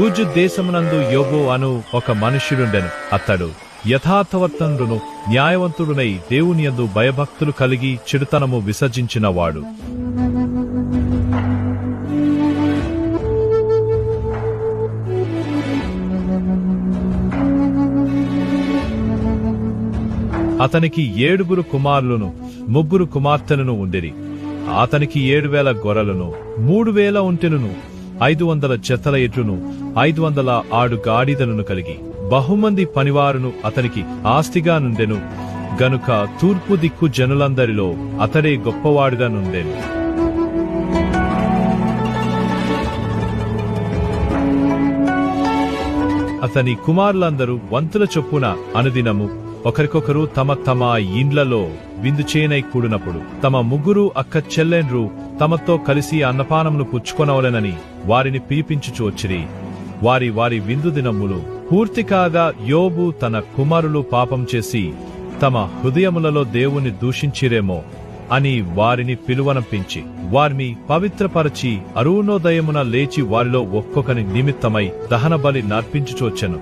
ఊజు దేశమునందు యోగో అను ఒక మనుష్యుడుండెను. అతడు యథార్థవర్తనుడును న్యాయవంతుడునై దేవుని యందు భయభక్తులు కలిగి చెడుతనము విసర్జించినవాడు. అతనికి ఏడుగురు కుమారులను ముగ్గురు కుమార్తెలను ఉండిరి. అతనికి ఏడు వేల గొర్రెలను మూడు వేల ఒంటెలను ఐదు వందల చెత్తల ఎడ్లను ఐదు వందల ఆడు గాడిదలను కలిగి బహుమంది పనివారును అతనికి ఆస్తిగా నుండెను. గనుక తూర్పు దిక్కు జనులందరిలో అతడే గొప్పవాడుగా నుండెను. అతని కుమారులందరూ వంతుల చొప్పున అనుదినము ఒకరికొకరు తమ తమ ఇండ్లలో విందుచేనై కూడినప్పుడు తమ ముగ్గురు అక్క చెల్లెండ్రు తమతో కలిసి అన్నపానమును పుచ్చుకొనవలెనని వారిని పిలిపించుచు వచ్చిరి. వారి వారి విందు దినములు పూర్తి కాగా యోబు తన కుమారులు పాపం చేసి తమ హృదయములలో దేవుని దూషించిరేమో అని వారిని పిలువనంపించి వారిని పవిత్రపరచి అరుణోదయమున లేచి వారిలో ఒక్కొక్కని నిమిత్తమై దహన బలి నర్పించుచొచ్చెను